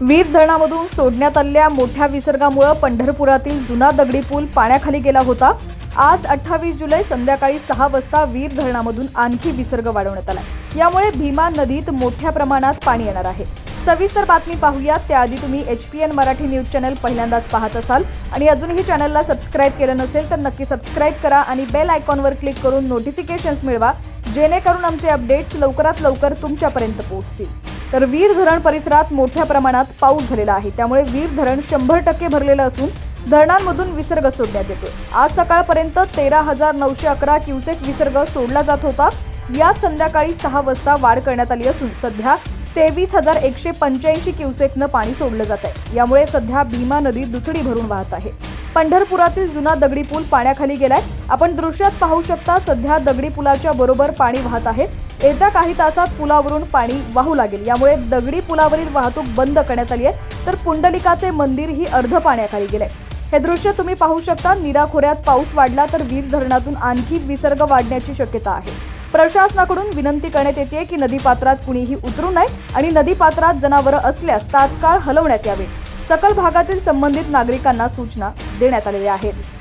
वीर धरणामधून सोडण्यात आलेल्या मोठ्या विसर्गामुळे पंढरपुरातील जुना दगडी पूल पाण्याखाली गेला होता. आज अठ्ठावीस जुलै संध्याकाळी सहा वाजता वीर धरणामधून आणखी विसर्ग वाढवण्यात आला यामुळे भीमा नदीत मोठ्या प्रमाणात पाणी येणार आहे. सविस्तर बातमी पाहूयात. त्याआधी तुम्ही H P N Marathi news channel पहिल्यांदाच पाहत असाल आणि अजूनही चॅनलला सबस्क्राईब केलं नसेल तर नक्की सबस्क्राईब करा आणि बेल आयकॉनवर क्लिक करून नोटिफिकेशन्स मिळवा जेणेकरून आमचे अपडेट्स लवकरात लवकर तुमच्यापर्यंत पोहोचतील. तर वीर धरण परिसरात मोठ्या प्रमाणात पाऊस झालेला आहे. त्यामुळे वीर धरण शंभर टक्के भरलेलं असून धरणांमधून विसर्ग सोडण्यात येतो आज सकाळपर्यंत तेरा हजार नऊशे अकरा क्युसेक विसर्ग सोडला जात होता. यात संध्याकाळी सहा वाजता वाढ करण्यात आली असून सध्या तेवीस हजार एकशे पंच्याऐंशी क्युसेकनं पाणी सोडलं जात आहे. यामुळे सध्या भीमा नदी दुथडी भरून वाहत आहे. पंढरपुरातील जुना दगडी पूल पाण्याखाली गेलाय. आपण दृश्यात पाहू शकता सध्या दगडी पुलाच्या बरोबर पाणी वाहत आहे. येत्या काही तासात पुलावरून पाणी वाहू लागेल. यामुळे दगडी पुलावरील वाहतूक बंद करण्यात आली आहे. तर पुंडलिकाचे मंदिर ही अर्ध पाण्याखाली गेलंय. हे दृश्य तुम्ही पाहू शकता. नीरा खोऱ्यात पाऊस वाढला तर वीर धरणातून आणखी विसर्ग वाढण्याची शक्यता आहे. प्रशासनाकडून विनंती करण्यात येते की नदीपात्रात कुणीही उतरू नये आणि नदीपात्रात जनावरं असल्यास तात्काळ हलवण्यात यावे. सकल भागातील संबंधित नागरिकांना सूचना देण्यात आलेल्या आहेत.